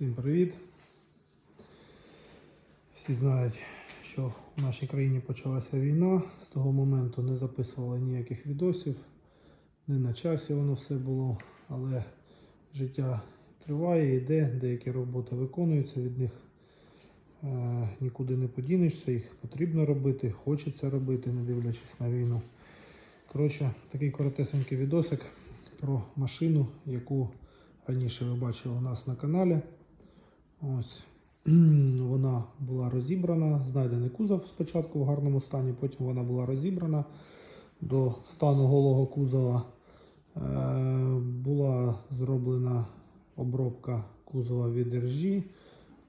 Всім привіт! Всі знають, що в нашій країні почалася війна. З того моменту не записували ніяких відосів, не на часі воно все було, але життя триває, йде, деякі роботи виконуються, від них е, нікуди не подінешся, їх потрібно робити, хочеться робити, не дивлячись на війну. Коротше, такий коротесенький відосик про машину, яку раніше ви бачили у нас на каналі. Ось вона була розібрана, знайдений кузов спочатку в гарному стані, потім вона була розібрана до стану голого кузова. Е, була зроблена обробка кузова від ржі.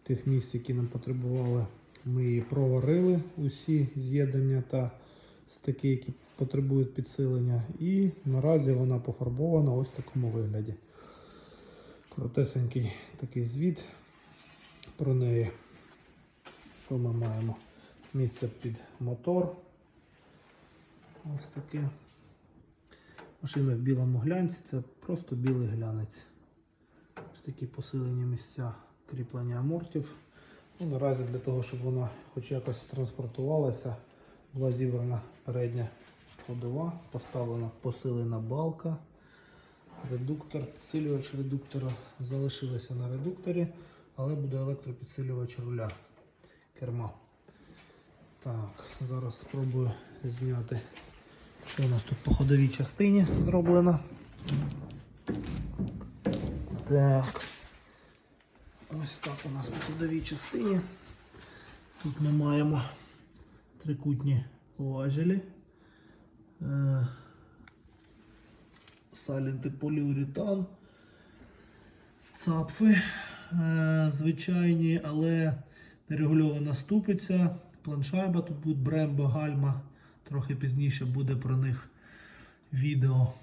Тих місць, які нам потребували, ми її проварили, усі з'єднання та стики, які потребують підсилення. І наразі вона пофарбована ось в такому вигляді. Коротесенький такий звіт про неї. Що ми маємо? Місце під мотор. Ось таке. Машина в білому глянці, це просто білий глянець. Ось такі посилені місця кріплення амортів. Ну, наразі для того, щоб вона хоч якось транспортувалася, була зібрана передня ходова, поставлена посилена балка. Редуктор, підсилювач редуктора залишилися на редукторі, але буде електропідсилювач руля керма. Так, зараз спробую зняти, що у нас тут по ходовій частині зроблено. Так. Ось так у нас по ходовій частині. Тут ми маємо трикутні важелі. Е, салінти поліуретан, цапфи е, звичайні, але нерегульована ступиця, планшайба, тут буде брембо, гальма, трохи пізніше буде про них відео.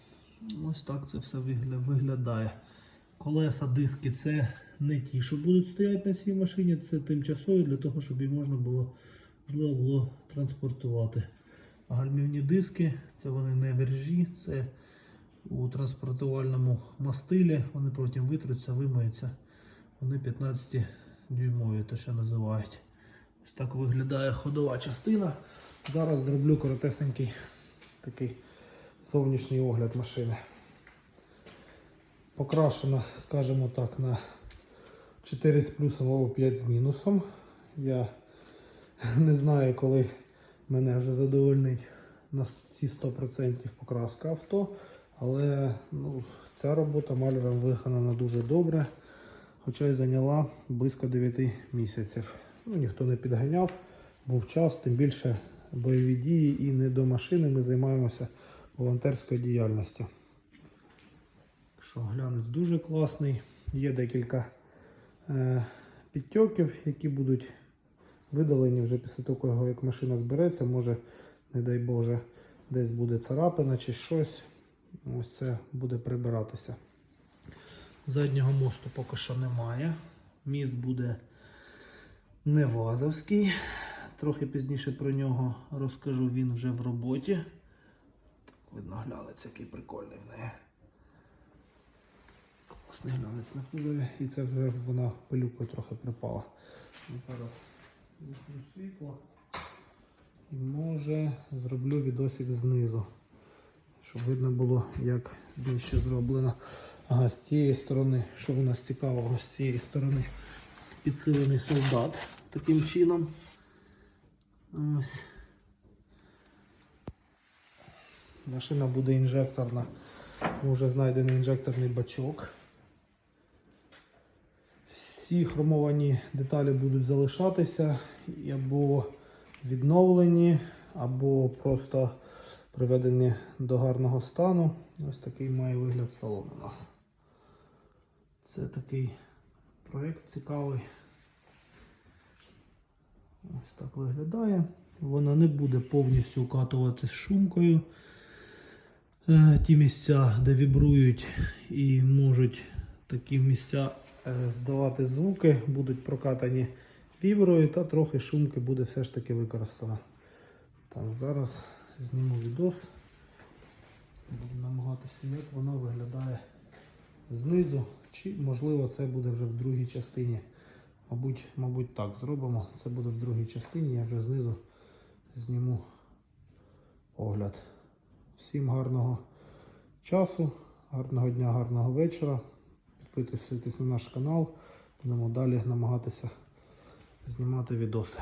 Ось так це все виглядає. Колеса, диски це не ті, що будуть стояти на цій машині, це тимчасові для того, щоб їх можна було, можливо було транспортувати. Гальмівні диски, це вони не вержі, це у транспортувальному мастилі, вони потім витруться, вимиються. Вони 15 дюймові, то що називають. Ось так виглядає ходова частина. Зараз зроблю коротесенький такий зовнішній огляд машини. Покрашена, скажімо так, на 4 з плюсом або 5 з мінусом. Я не знаю, коли мене вже задовольнить на ці 100% покраска авто. Але ну, ця робота маляром виконана дуже добре, хоча й зайняла близько 9 місяців. Ну, Ніхто не підганяв, був час, тим більше бойові дії і не до машини ми займаємося волонтерською діяльністю. Що глянець дуже класний. Є декілька е, підтьоків, які будуть видалені вже після того, як машина збереться. Може, не дай Боже, десь буде царапина чи щось. Ось це буде прибиратися. Заднього мосту поки що немає. Міст буде не вазовський. Трохи пізніше про нього розкажу, він вже в роботі. Так, видно, глянець, який прикольний в неї. Класний глянець на кузові. І це вже вона пилюкою трохи припала. Зараз світло. І може зроблю відосик знизу щоб видно було, як більше зроблено. Ага, з цієї сторони, що у нас цікавого, з цієї сторони підсилений солдат таким чином. Ось. Машина буде інжекторна. Вже знайдений інжекторний бачок. Всі хромовані деталі будуть залишатися або відновлені, або просто приведені до гарного стану. Ось такий має вигляд салон у нас. Це такий проєкт цікавий. Ось так виглядає. Вона не буде повністю укатувати з шумкою. Е, Ті місця, де вібрують і можуть такі місця е, здавати звуки, будуть прокатані віброю та трохи шумки буде все ж таки використано. Так, зараз зніму відос. Буду намагатися, як воно виглядає знизу, чи можливо це буде вже в другій частині. Мабуть, мабуть, так зробимо. Це буде в другій частині. Я вже знизу зніму огляд. Всім гарного часу, гарного дня, гарного вечора. Підписуйтесь на наш канал. Будемо далі намагатися знімати відоси.